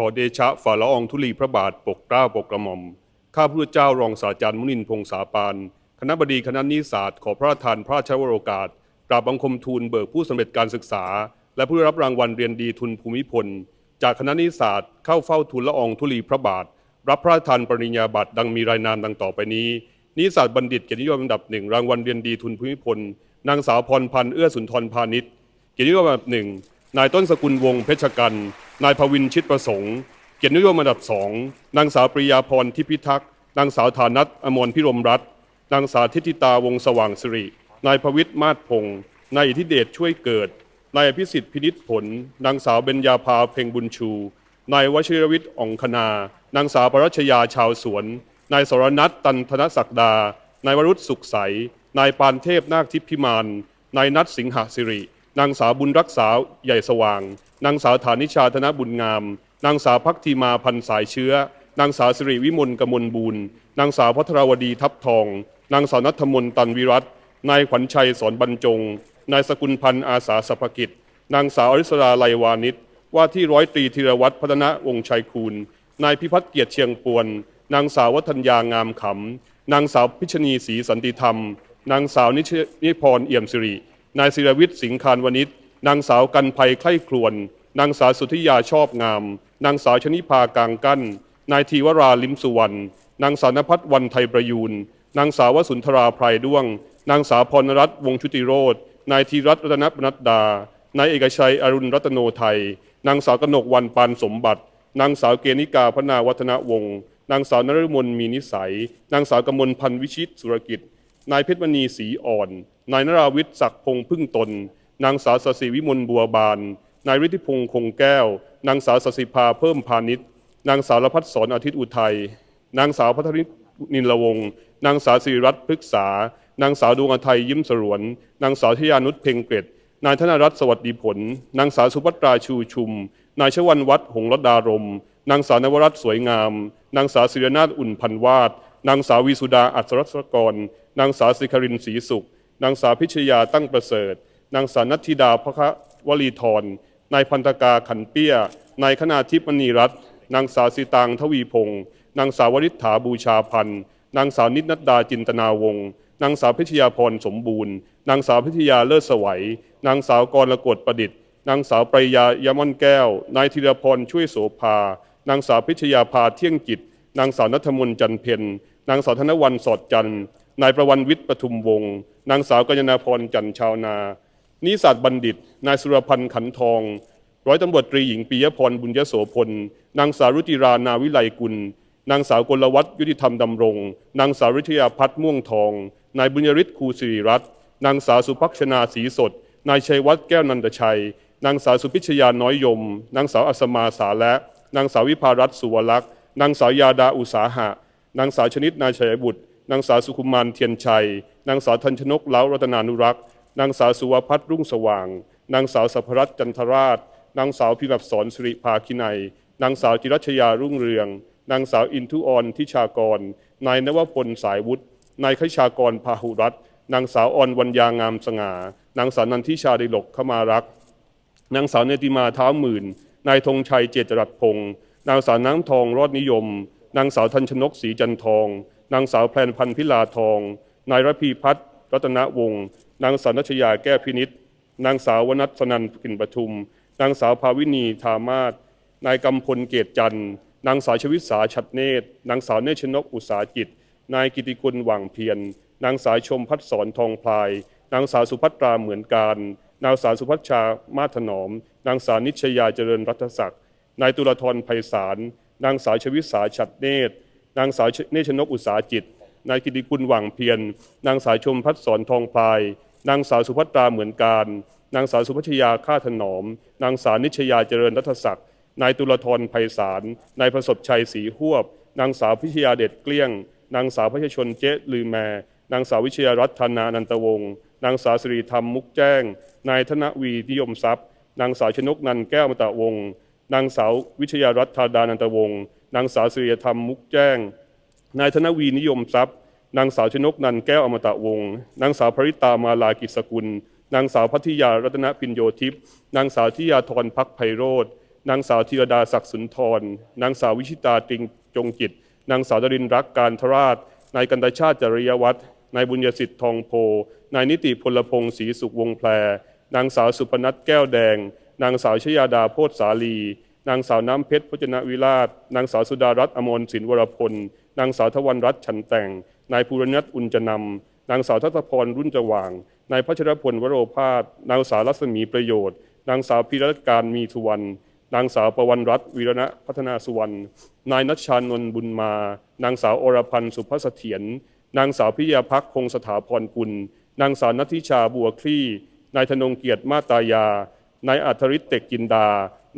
ขอเดชะฝ่าละอองธุลีพระบาทปกเกล้าปกกระหม่อม ข้าพระเจ้ารองศาสตราจารย์มุนินพงษาปาน คณะบดีคณะนิติศาสตร์ ขอพระราชทานพระราชวโรกาสกราบบังคมทูลเบิกผู้สำเร็จการศึกษา และผู้ได้รับรางวัลเรียนดีทุนภูมิพล จากคณะนิติศาสตร์เข้าเฝ้าทูลละอองธุลีพระบาท รับพระราชทานปริญญาบัตรดังมีรายนามดังต่อไปนี้นิติศาสตบัณฑิตเกียรตินิยมอันดับหนึ่งรางวัลเรียนดีทุนภูมิพล นางสาวพรพันธ์เอื้อสุนทรพาณิชย์เกียรตินิยมอันดับหนึ่ง นายต้นสกุลวงเพชรกัน นายภวินชิตประสงค์ เกียรตินิยมอันดับสองนางสาวปริยาพรทิพิทักษ์นางสาวฐานัทอมรพิรมรัตน์นางสาวทิติตาวงสว่างสิริ นายพวิทย์มาศพงศ์นายอิทธิเดชช่วยเกิด นายอภิสิทธิ์พินิษผล นางสาวเบญญาภาเพ็งบุญชู นายวชิรวิทย์อ่องคณา นางสาวปรัชยาชาวสวน นายสรนัทตันธนศักดา นายวรุษสุขใส นายปานเทพนาคทิพย์พิมาน นายนัทสิงหสิริ นางสาวบุญรักษาใหญ่สว่าง นางสาวฐานิชาธนบุญงาม นางสาวพักทีมาพันสายเชื้อ นางสาวสิริวิมลกมลบูรณ์นางสาวพัทรวดีทับทอง นางสาวนัทมนตันวิรัตนายขวัญชัยสอนบรรจง นายสกุลพันธ์อาสาสภกิจ นางสาวอริสราไลวานิชว่าที่ร้อยตรีธีรวัตรพัฒนวงศ์ชัยคูณ นายพิพัฒน์เกียรติเชียงปวน นางสาววัฒนยางามขำนางสาวพิชณีศรีสันติธรรม นางสาวนิชนิพรเอี่ยมสิริ นายศิรวิทย์สิงคานวณิชนางสาวกันภัยไข้ครวน นางสาวสุธิยาชอบงาม นางสาวชนิภากางกั้น นายทีวราลิมสุวรรณ นางสาวนภัทรวันไทยประยูน นางสาววสุนทราไพรด้วง นางสาวพรรัตน์วงชุติโรธนายธีรัตน์รัตนปนัดดา นายเอกชัยอรุณรัตโนไทย นางสาวกนกวันปานสมบัติ นางสาวเกณิกาพนาวัฒนวงศ์ นางสาวนฤมลมีนิสัย นางสาวกมลพันธ์วิชิตสุรกิจ นายเพชรมณีศรีอ่อน นายนราวิทย์ศักดิ์พงพึ่งตน นางสาวสศิวิมลบัวบาน นายฤทธิพงษ์คงแก้ว นางสาวสศิภาเพิ่มพาณิชย์ นางสาวรพัฒน์สอนอาทิตย์อุทัย นางสาวพัทรินินละวง นางสาวสิริรัตน์พฤกษา นางสาวดวงอทัยยิ้มสรวน นางสาวทยานุชเพ็งเกรดนายธนรัตน์สวัสดีผล นางสาวสุภัตราชูชุม นายชวันวัฒน์หงส์รดารม นางสาวนวรัตน์สวยงาม นางสาวศิรนาถอุ่นพันวาด นางสาววีสุดาอัศรศกร นางสาวสิครินศรีสุข นางสาวพิชยาตั้งประเสริฐ นางสาวนัทธิดาพระวลีธรนายพันธกาขันเปี้ย นายคณาทิพมณีรัตน์นางสาวสีตางทวีพงศ์นางสาววริษฐาบูชาพันธ์นางสาวนิตนัดดาจินตนาวงศ์นางสาวพิชยาพรสมบูรณ์ นางสาวพิทยาเลิศสวัย นางสาวกรกฎประดิษฐ์ นางสาวปริยายามอนแก้ว นายธีรพรช่วยโสภา นางสาวพิชยาภาเที่ยงจิต นางสาวนัทมนต์จันเพนนางสาวธนวันสอดจันท นายประวันวิทย์ปทุมวงศ์นางสาวกัญญาพรจันทร์ชาวนานิสัตบัณฑิต นายสุรพันธ์ขันทอง ร้อยตำรวจตรีหญิงปิยพรบุญยโสพล นางสาวรุจิรานาวิไลกุล นางสาวกลวัฒน์ยุติธรรมดำรง นางสาววิทยาพัฒน์ม่วงทอง นายบุญยริศครูสิริรัตน์นางสาวสุภักชนาศีสด นายชัยวัฒน์แก้วนันตชัย นางสาวสุพิชยาน้อยยม นางสาวอัศมาสาและ นางสาววิภารัตน์สุวรักษ์นางสาวยาดาอุสาหะ นางสาวชนิดนายชัยบุตร นางสาวสุขุมานเทียนชัย นางสาวทันชนกเล้ารัตนานุรักษ์ นางสาวสุวพัฒน์รุ่งสว่าง นางสาวสัพรัตจันทราช นางสาวพิมพ์สอนสิริภาคินัย นางสาวจิรัชยารุ่งเรือง นางสาวอินทุออนทิชากร นายนวพลสายวุฒิ นายขชากรพาหุรัตน์นางสาวออนวัญญางามสง่า นางสาวนันทิชาดิลกขมารักษ์ นางสาวเนติมาเท้าหมื่น นายธงชัยเจตจรัสพงศ์นางสาวน้ำทองรอดนิยม นางสาวทันชนกศรีจันทอง นางสาวแพลนพันธ์พิลาทอง นายรพีพัฒน์รัตนวงศ์นางสาวนัชยาแก้วพินิษนางสาววนัทสนันกินประทุม นางสาวภาวินีธามาศนายกำพลเกตจันทร์นางสาวชวิสาชัดเนตร นางสาวเนชนกอุตสาจิต นายกิติคุณหว่างเพียร นางสาวชมพัฒสอนทองพลาย นางสาวสุภัตราเหมือนการ นางสาวสุพัชชามาถนอม นางสาวนิชยาเจริญรัตศักดิ์ นายตุลธรไพศาล นางสาวชวิสาชัดเนตร นางสาวเนชนกอุตสาจิต นายกิติคุณหว่างเพียร นางสาวชมพัฒสอนทองพาย นางสาวสุภัตราเหมือนการ นางสาวสุพัชยาข้าถนอม นางสาวนิชยาเจริญรัตศักดิ์ นายตุลธรไพศาล นายประสบชัยศรีหวบ นางสาวพิชยาเด็ดเกลี้ยง นางสาวพชชนเจ๊ลือแม นางสาววิชยารัตน์ธนานันตวงศ์ นางสาวสิริธรรมมุกแจ้ง นายธนวีนิยมทรัพย์ นางสาวชนกนันแก้วมตะวงศ์ นางสาววิชยารัตน์ธาดานันตวงศ์ นางสาวสิริธรรมมุกแจ้ง นายธนวีนิยมทรัพย์ นางสาวชนกนันแก้วอมตะวงศ์นางสาวภริตามาลากิจสกุล นางสาวพัทยารัตนปิญโยทิพย์นางสาวทิยาธรพักไพโรธนางสาวธีรดาศักดิ์สุนทร นางสาววิชิตาตริงจงจิต นางสาวดรินรักการทราช นายกันตชาติจริยวัฒน์นายบุญยสิทธิ์ทองโพ นายนิติพลพงศ์ศรีสุขวงแพร นางสาวสุพนัทแก้วแดง นางสาวชยาดาโพธสาลี นางสาวน้ำเพชรพจนวิราช นางสาวสุดารัตน์อมรศินวรพล นางสาวทวันรัตน์ฉันแต่ง นายภูรณัทอุญจนำนางสาวทัตพรรุ่นจว่าง นายพัชรพลวโรภาส นางสาวรัศมีประโยชน์ นางสาวพิรการมีสุวรรณ นางสาวประวันรัตน์วีรณะพัฒนาสุวรรณ นายนัชชานนท์บุญมา นางสาวอรพันธ์สุภเสถียร นางสาวพิยาพักคงสถาพรกุล นางสาวนัทิชาบัวคลี่ นายธนงเกียรติมาตายา นายอัธริตเต็กกินดา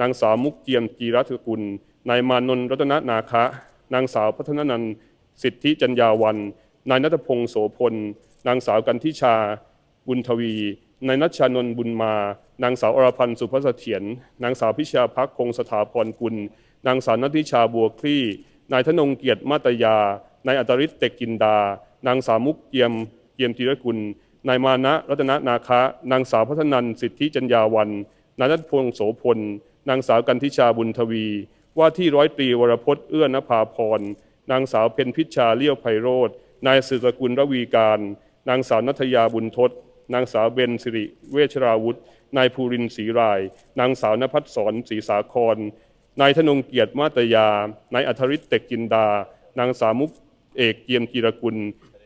นางสาวมุกเจียมจีรัตกุล นายมานนรัตนนาคะ นางสาวพัฒนนันสิทธิจัญญาวัน นายนัทพงศ์โสพล นางสาวกันทิชา บุญทวี นายนัชชานนท์บุญมา นางสาวอรพันธ์สุภเถียร นางสาวพิชาพักคงสถาพรกุล นางสาวนัทิชาบัวคลี่ นายธนงเกียรติมาตยา นายอัตริตเต็กกินดา นางสาวมุกเกียมเกียมธีรกุล นายมานะรัตนนาคะ นางสาวพัฒนันสิทธิจัญญาวัน นายนัทพงศ์โสพล นางสาวกันทิชาบุญทวี ว่าที่ร้อยตรีวรพจน์เอื้อนภาพร นางสาวเพ็ญพิชชาเลี้ยวไพโรธนายสืบสกุลระวีการ นางสาวนัทยาบุญทศนางสาวเบนสิริ เวชราวุธนายภูรินศรีราย นางสาวนภัสสรศรีสาคร นายธนงเกียรติมาตยา นายอัธริตเต็กจินดา นางสาวมุกเอกเกียมกีรกุล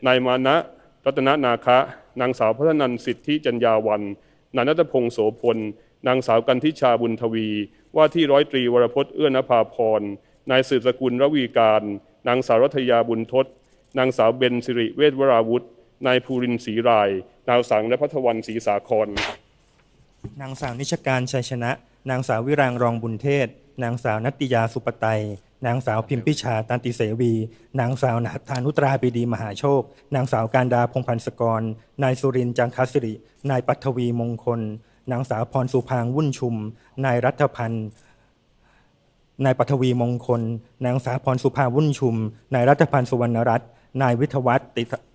นายมานะรัตนนาคะ นางสาวพัฒนันสิทธิจัญญาวัน นายนัทพงศ์โสพล นางสาวกันทิชาบุญทวี ว่าที่ร้อยตรีวรพจน์เอื้อนภาพร นายสืบสกุลระวีการ นางสาวรัตยาบุญทศ นางสาวเบนสิริเวชวราวุธนายภูรินศรีราย นางสังและพัทวันศรีสาคร นางสาวนิชการชัยชนะ นางสาววิรางรองบุญเทศ นางสาวนัตติยาสุปไตยนางสาวพิมพิชาตันติเสวี นางสาวนาธานุตราปีดีมหาโชค นางสาวการดาพงพันสกร นายสุรินจังคสิริ นายปัทวีมงคล นางสาวพรสุพางวุ่นชุม นายรัฐพันธ์นายปัทวีมงคล นางสาวพรสุภาวุ่นชุม นายรัฐพันธ์สุวรรณรัตน์นายวิทวัต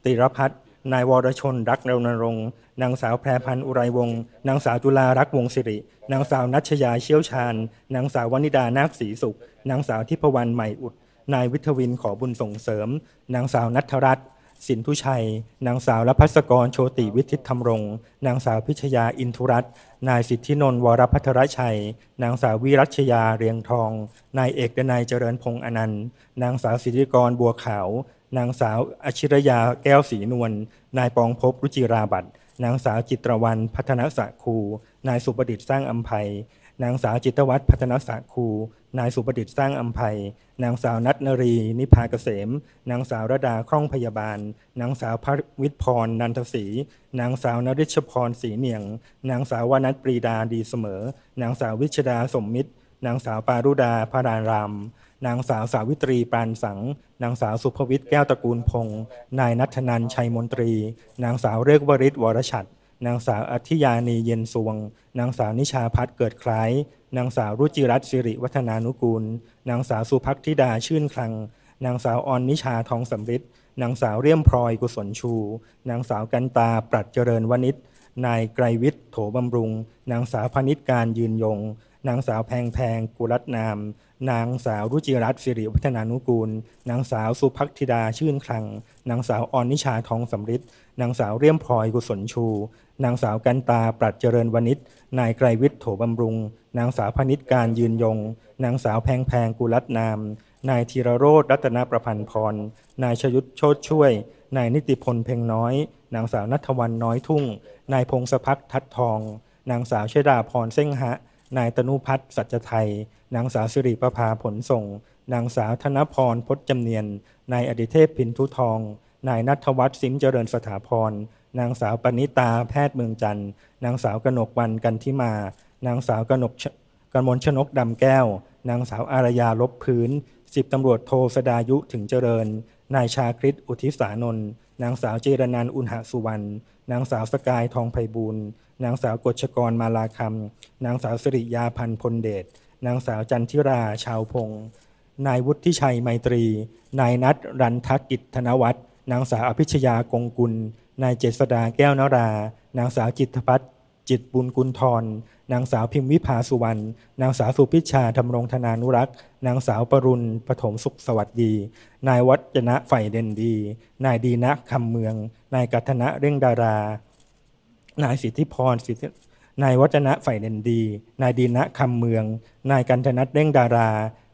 ติรพัฒน์นายวรชนรักเรณรงค์นางสาวแพรพันธ์อุไรวงศ์นางสาวจุฬารักษ์วงศิริ นางสาวนัชยาเชี่ยวชาญ นางสาววนิดานาคศรีสุข นางสาวทิพวรรณใหม่อุด นายวิทวินขอบุญส่งเสริม นางสาวนัทรัตน์ สินทุชัย นางสาวรพัสกรโชติวิทิตธรรมรง นางสาวพิชยาอินทุรัตน์นายสิทธินนท์วรพัทรชัย นางสาววิรัชยาเรียงทอง นายเอกดนัยเจริญพงษ์อนันต์ นางสาวสิริกรบัวขาวนางสาวอชิรยาแก้วศรีนวล นายปองภพรุจิราบัตรนางสาวจิตรวรรณพัฒนสะคู นายสุประดิษฐ์สร้างอัมภัย นางสาวจิตวัฒน์พัฒนสาคู นายสุประดิษฐ์สร้างอัมภัย นางสาวนัทนรี นิพาเกษม นางสาวระดาคล่องพยาบาล นางสาวพวิทย์พร นันทศรี นางสาวนริชพรศรีเนียง นางสาววนัทปรีดาดีเสมอ นางสาววิชดาสมมิตร นางสาวปารุดาพารารามนางสาวสาวิตรีปานสัง นางสาวสุภวิทย์แก้วตระกูลพงศ์นายนัทนันชัยมนตรี นางสาวเรกวริศวรชัด นางสาวอธิยานีเย็นสวง นางสาวนิชาพัฒน์เกิดคล้าย นางสาวรุจิรัตน์สิริวัฒนานุกูล นางสาวสุภักธิดาชื่นคลัง นางสาวออนนิชาทองสำริดนางสาวเรียมพลอยกุศลชู นางสาวกันตาปรัดเจริญวณิชนายไกรวิทย์โถบำรุง นางสาวพนิษการยืนยง นางสาวแพงแพงกุรัตนาม นางสาวรุจิรัตน์สิริวัฒนานุกูล นางสาวสุภักธิดาชื่นคลัง นางสาวออนนิชาทองสำริดนางสาวเรียมพลอยกุศลชู นางสาวกันตาปรัดเจริญวณิชนายไกรวิทย์โถบำรุง นางสาวพนิษการยืนยง นางสาวแพงแพงกุรัตนาม นายธีรโรธรัตนประพันธ์พร นายชยุทธโชตช่วย นายนิติพลเพ็งน้อย นางสาวนัทวันน้อยทุ่ง นายพงศพักทัดทอง นางสาวเชดาพรเส้งหะ นายตนุพัฒน์สัจไทย นางสาวสิริประภาผลส่ง นางสาวธนพรพจจำเนียน นายอดิเทพพินทุทอง นายนัทวัฒน์สิมเจริญสถาพร นางสาวปณิตาแพทย์เมืองจันทร์ นางสาวกนกวันกันทิมา นางสาวกนกกมลชนกดำแก้ว นางสาวอารยาลบพื้นสิบตำรวจโทสดายุถึงเจริญ นายชาคริตอุทิสานนท์นางสาวเจรนันอุณหสุวรรณ นางสาวสกายทองไพบูลนางสาวกฎชกรมาลาคำนางสาวสิริยาพันธ์พลเดช นางสาวจันทิราชาวพงศ์นายวุฒิชัยไมตรี นายนัทรันทกิจธนวัฒน์นางสาวอภิชยากงกุล นายเจษดาแก้วนรา นางสาวจิตพัฒน์จิตบุญกุลทร นางสาวพิมวิภาสุวรรณ นางสาวสุพิชาธำรงธนานุรักษ์ นางสาวปรุณปฐมสุขสวัสดี นายวัจนะไฟเด่นดี นายดีนะคำเมือง นายกัทนะเร่งดารา นายสิทธิพรสิทธิ นายวัฒนะฝ่ายเด่นดี นายดีนะคำเมือง นายกันธนัทเร่งดารา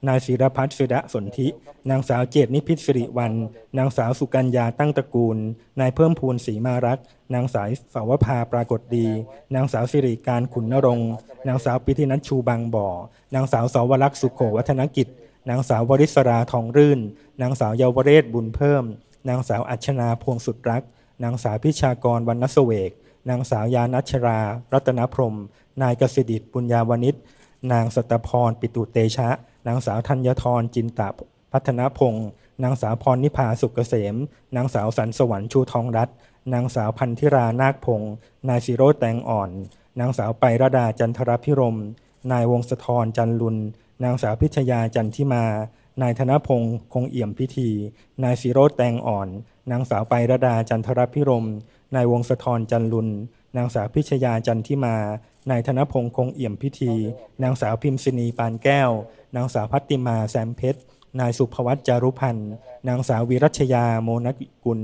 นายศิรพัฒน์ศิระสนธิ นางสาวเจตนิพิษสิริวัน นางสาวสุกัญญาตั้งตระกูล นายเพิ่มพูนศรีมารักษ์นางสาวสาวภาปรากฏดี นางสาวสิริการขุนนรงค์ นางสาวปิธินัชชูบางบ่อ นางสาวสาวรักษ์สุโขวัฒนกิจ นางสาววริศราทองรื่น นางสาวเยาวเรศบุญเพิ่ม นางสาวอัชนาพวงสุดรัก นางสาวพิชากรวรรณเวก นางสาวยานัชรา รัตนพรม นายกสิดิตปุญญาวนิชนางสตพร ปิตุเตชะ นางสาวธัญทรจินตะพัฒนพงศ์นางสาวพรนิพาสุกเกษม นางสาวสันสวรรค์ชูทองรัตนางสาวพันธิรานาคพงศ์นายสิโรจน์แตงอ่อน นางสาวไปรดาจันทรพิรม นายวงศธรจันลุน นางสาวพิชยาจันทิมา นายธนพงศ์คงเอี่ยมพิธี นายสิโรจน์แตงอ่อน นางสาวไปรดาจันทรพิรม นายวงศธรจันลุน นางสาวพิชยาจันทิมา นายธนพงศ์คงเอี่ยมพิธี นางสาวพิมษินีปานแก้ว นางสาวพัติมาแซมเพชร นายสุภวัตจารุพันธ์ นางสาววีรัชยาโมนกุล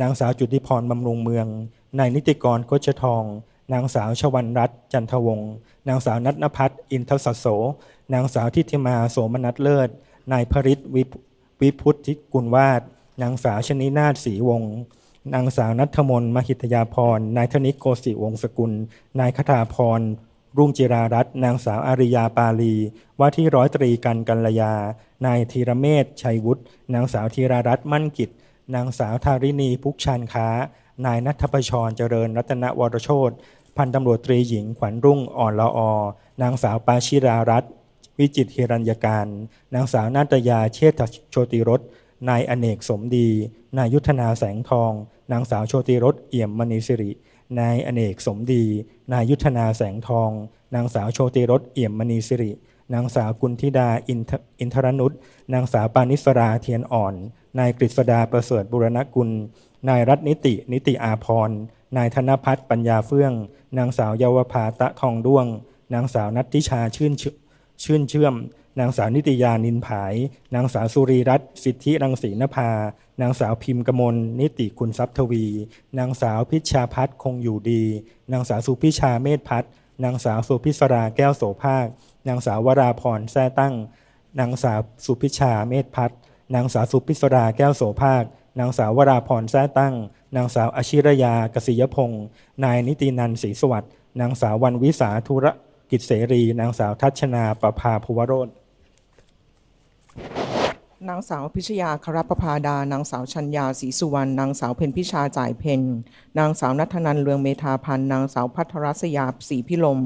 นางสาวจุติพรบำรุงเมือง นายนิติกรโคชทอง นางสาวชวันรัตน์จันทวงศ์นางสาวนัทนภัทรอินทศโส นางสาวทิติมาโสมนัทเลิศ นายพริตวิภวิพุทธิกุลวาดนางสาวชนินาศรีวงศ์ นางสาวนัทมนมหิตยาพร นายธนิกโกศิวงศกุล นายคทาพร รุ่งจิรารัตน์นางสาวอาริยาปาลี ว่าที่ร้อยตรีกันกัลยา นายธีรเมธชัยวุฒินางสาวธีรารัตน์มั่นกิจ นางสาวธารินีพุกชานค้า นายนัทพชรเจริญรัตนวรโชตพันตำรวจตรีหญิงขวัญรุ่งอ่อนละออนางสาวปาชิรารัตน์วิจิตเฮรัญญการ นางสาวนาตยาเชษฐโชติรส นายอเนกสมดี นายยุทธนาแสงทอง นางสาวโชติรสเอี่ยมมณีสิริ นายอเนกสมดี นายยุทธนาแสงทอง นางสาวโชติรสเอี่ยมมณีสิริ นางสาวกุลธิดาอินทรนุชนางสาวปานิสราเทียนอ่อน นายกฤษดาประเสริฐบุรณกุล นายรัตนิติ นิติอาพร นายธนพัฒน์ปัญญาเฟื่อง นางสาวเยาวภาตะทองด้วง นางสาวนัทธิชาชื่น ชื่นเชื่อม นางสาวนิตยานินผาย นางสาวสุรีรัตน์สิทธิรังสีนภา นางสาวพิมพ์กมลนิติคุณทรัพย์ทวี นางสาวพิชชาพัฒน์คงอยู่ดี นางสาวสุพิชาเมธพัฒน์นางสาวสุพิศราแก้วโสภาคนางสาววราพรแท้ตั้ง นางสาวสุพิชาเมธพัฒน์นางสาวสุพิศราแก้วโสภาคนางสาววราพรแท้ตั้ง นางสาวอชิรยากสิยพงศ์นายนิตินันท์ศรีสวัสดิ์นางสาววันวิสาธุระ กิจเสรี นางสาวทัชนาประภาภูวโรจน์นางสาวพิชยาคารประพาดา นางสาวชัญญาศรีสุวรรณ นางสาวเพ็ญพิชาจ่ายเพ็ญนางสาวนัทนันเลืองเมธาพันธ์ นางสาวพัทรศยาศรีพิลม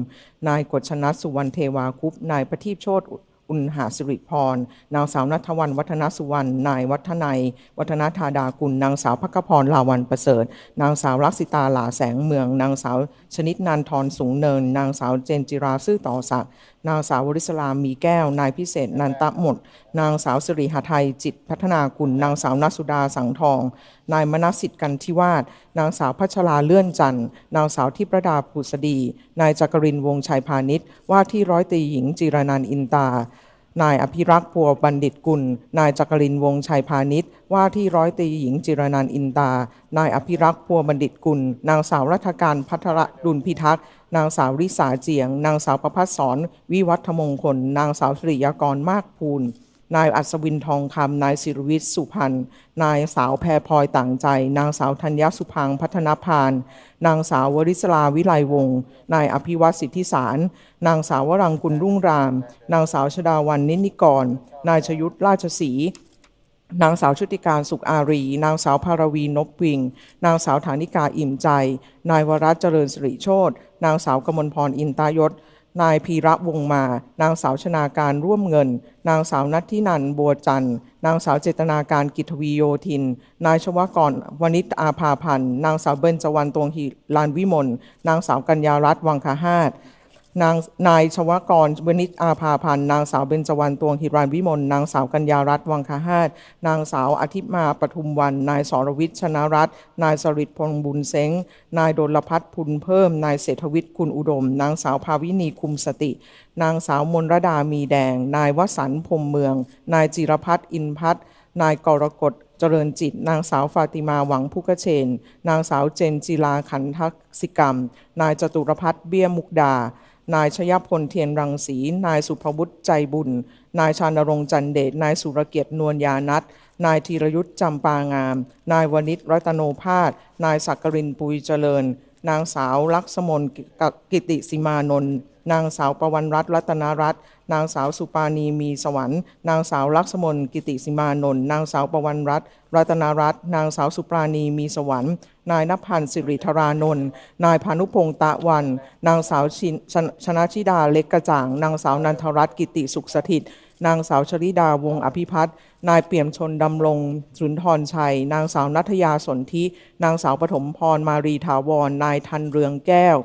นายกฤษณัทสุวรรณเทวาคุป นายประทีปโชต อุณหาสิริพร นางสาวนัทวันวัฒนสุวรรณ นายวัฒนัย วัฒนธาดากุล นางสาวพักพรลาวันประเสริฐ นางสาวลักษิตาหลาแสงเมือง นางสาวชนิดนันทรสูงเนิน นางสาวเจนจิราซื่อต่อศักดิ์ นางสาววริศรามีแก้ว นายพิเศษนันตะหมด นางสาวสิริหาไทยจิตพัฒนากุล นางสาวนัสุดาสังทอง นายมนสิทธิ์กันทิวาสนางสาวพัชราเลื่อนจันทร์นางสาวทิประดาผุสดี นายจักรินวงชัยพาณิชย์ว่าที่ร้อยตีหญิงจิรนันอินตา นายอภิรักษ์พัวบัณฑิตกุล นายจักรินวงศ์ชัยพาณิชย์ ว่าที่ร้อยตีหญิงจิรนันท์อินตา นายอภิรักษ์พัวบัณฑิตกุล นางสาวรัฐการพัทรดุลพิทักษ์ นางสาวริษาเจียง นางสาวประพัฒสอนวิวัฒมงคล นางสาวสิริยากรมากภูล นายอัศวินทองคำนายศิรวิทย์สุพันธ์นายสาวแพรพลอยต่างใจ นางสาวธัญญสุพังพัฒนพาน นางสาววริศราวิไลวงศ์นายอภิวัตสิทธิสาร นางสาววรังกุลรุ่งราม นางสาวชดาวันนินิกร นายชยุทธราชศรีนางสาวชุติการสุขอารี นางสาวภารวีนบวิง นางสาวฐานิกาอิ่มใจ นายวรัตเจริญสิริโชตนางสาวกมลพรอินตายศ นายพีระวงมา นางสาวชนาการร่วมเงิน นางสาวนัททินันบัวจันทร์ นางสาวเจตนาการกิจวีโยธิน นายชวกรวณิตอาภาพันธ์ นางสาวเบญจวรรณตวงหิลานวิมล นางสาวกัญญารัตน์วังคาหาต นางนายชวกรวณิชอาภาพันธ์นางสาวเบญจวรรณตวงหิรันวิมลนางสาวกัญญารัตน์วังคาหาตนางสาวอาทิตมาปทุมวัน นายสรวิทย์ชนะรัตน์นายสริตพงบุญเซ้งนายดลพัฒน์พุนเพิ่ม นายเศรษฐวิทย์คุณอุดม นางสาวภาวินีคุมสติ นางสาวมนรดามีแดง นายวสันพรมเมือง นายจิรพัฒน์อินพัฒน์นายกรกฎเจริญจิต นางสาวฟาติมาหวังพุกเชน นางสาวเจนจิลาขันทักษิกรรม นายจตุรพัฒน์เบี้ยมุกดา นายชยพลเทียนรังสี นายสุภวุฒิใจบุญ นายชานรงจันเดช นายสุรเกียรตินวลยานัทนายธีรยุทธ์จำปางาม นายวณิชรัตโนภาส นายสักกรินปุยเจริญ นางสาวลักษมนกิติสิมานนท์ นางสาวประวันรัตน์รัตนรัตน์นางสาวสุปานีมีสวรรค์ นางสาวลักษมนกิติสิมานนท์นางสาวประวันรัตน์รัตนรัตน์นางสาวสุปราณีมีสวรรค์ นายนภันธ์สิริธารานนท์นายพานุพงษ์ตะวัน นางสาวชนะชิดาเล็กกระจ่าง นางสาวนันทรัตน์กิติสุขสถิตนางสาวชริดาวงอภิพัฒน์นายเปี่ยมชนดำรงสุนทรชัย นางสาวนัทยาสนธิ นางสาวปฐมพรมารีถาวร นายทันเรืองแก้ว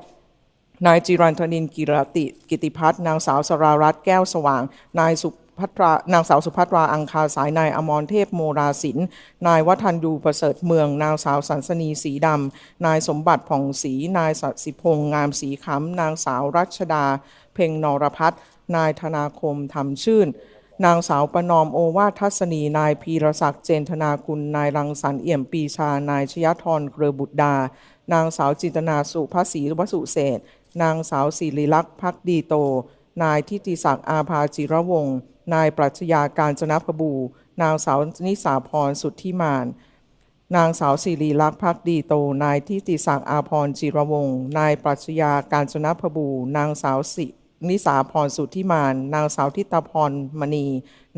นายจิรันทนินกิรติกิติพัฒน์นางสาวสรารัตน์แก้วสว่าง นายสุภัทรานางสาวสุภัทราอังคาสายนายอมรเทพโมราศิลป์นายวัฒนยูประเสริฐเมือง นางสาวสันสนีสีดำนายสมบัติผ่องศรีนายสัสิพงษ์งามสีขำนางสาวรัชดา เพ็งนรพัฒน์นายธนาคมทำชื่น นางสาวประนอมโอวาททัศนี นายพีรศักดิ์เจนธนาคุณนายรังสรรค์เอี่ยมปีชา นายชยธรเครือบุตรดา นางสาวจินตนาสุภาษีวสุเศษ นางสาวศิริลักษณ์พักดีโต นายทิติศักดิ์อาภาจิรวงศ์นายปรัชญาการจนพบู นางสาวนิสาพรสุทธิมาน นางสาวศิริลักษณ์พักดีโต นายทิติศักดิ์อาพรจิรวงศ์นายปรัชญาการจนพบู นางสาวสินิสาพรสุทธิมาน นางสาวทิตาพรมณี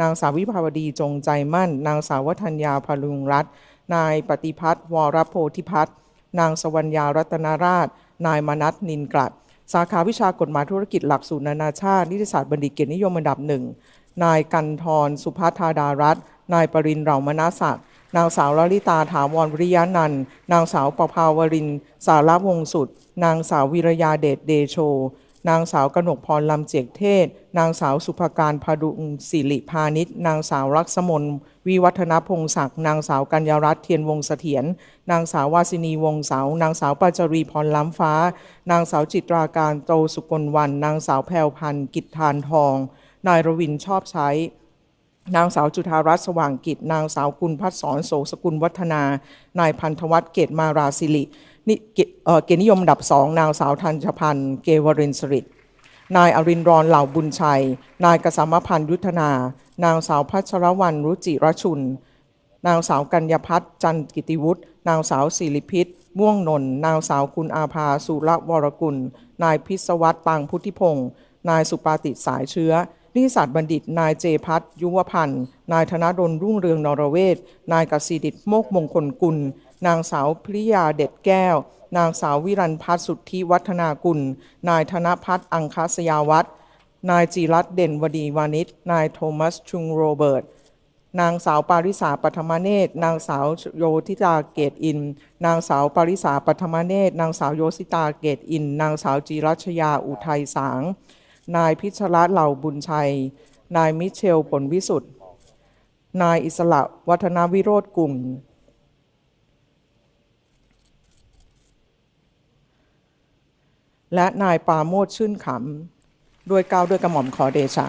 นางสาววิภาวดีจงใจมั่น นางสาววัฒนยาพลุงรัตน์นายปฏิพัฒน์วรโพธิพัฒน์นางสวรรญารัตนาราช นายมนัทนินกลัด สาขาวิชากฎหมายธุรกิจหลักสูตรนานาชาติ นิติศาสตร์บัณฑิตเกียรตินิยมอันดับหนึ่งนายกันทรสุภัทธาดารัตน์นายปรินเหล่ามนาศักดิ์นางสาวลลิตาถาวรวิริยานันท์นางสาวประภาวริน สารวงสุด นางสาววิรยาเดชเดโช นางสาวกนกพรลำเจียกเทศ นางสาวสุภการพดุงศิริพานิชนางสาวรักษมน วิวัฒนพงศักดิ์นางสาวกัญญารัตน์เทียนวงศเสถียรนางสาววาสินีวงศ์เสานางสาวปาจรีพรล้ำฟ้า นางสาวจิตราการโตสุกลวัน นางสาวแพรวพันธ์กิจทานทอง นายรวินชอบใช้นางสาวจุธารัตน์สว่างกิจ นางสาวกุลพัฒสอนโสสกุลวัฒนา นายพันธวัฒน์เกตมาราศิรินิเกียรตินิยมดับสองนางสาวธัญพันธ์เกวรินสริตนายอรินรอนเหล่าบุญชัย นายกษมพันธ์ยุทธนา นางสาวพัชรวรรณรุจิรชุน นางสาวกัญญพัฒน์จันกิติวุฒิ นางสาวศิริพิษม่วงนนนางสาวคุณอาภาสุรวรกุล นายพิศวัตรปางพุทธิพงศ์ นายสุปาติสายเชื้อนิติศาสตบัณฑิต นายเจพัฒยุวพันธ์ นายธนดลรุ่งเรืองนรเวศ นายกสิดิตโมกมงคลกุล นางสาวพริยาเด็ดแก้ว นางสาววิรันพัฒน์สุทธิวัฒนากุล นายธนพัฒน์อังคสยาวัฒน์ นายจิรัตเด่นวดีวานิชนายโทมัสชุงโรเบิร์ต นางสาวปาริสาปัทมเนตร นางสาวโยธิตาเกตอิน นางสาวปาริสาปัทมเนตร นางสาวโยสิตาเกตอิน นางสาวจีรัชยาอุทัยสาง นายพิชรัตน์เหล่าบุญชัย นายมิเชลผลวิสุทธ์นายอิสระวัฒนวิโรธกุลและนายปาโมทชื่นขำ ด้วยเกล้าวด้วยกระหม่อมขอเดชะ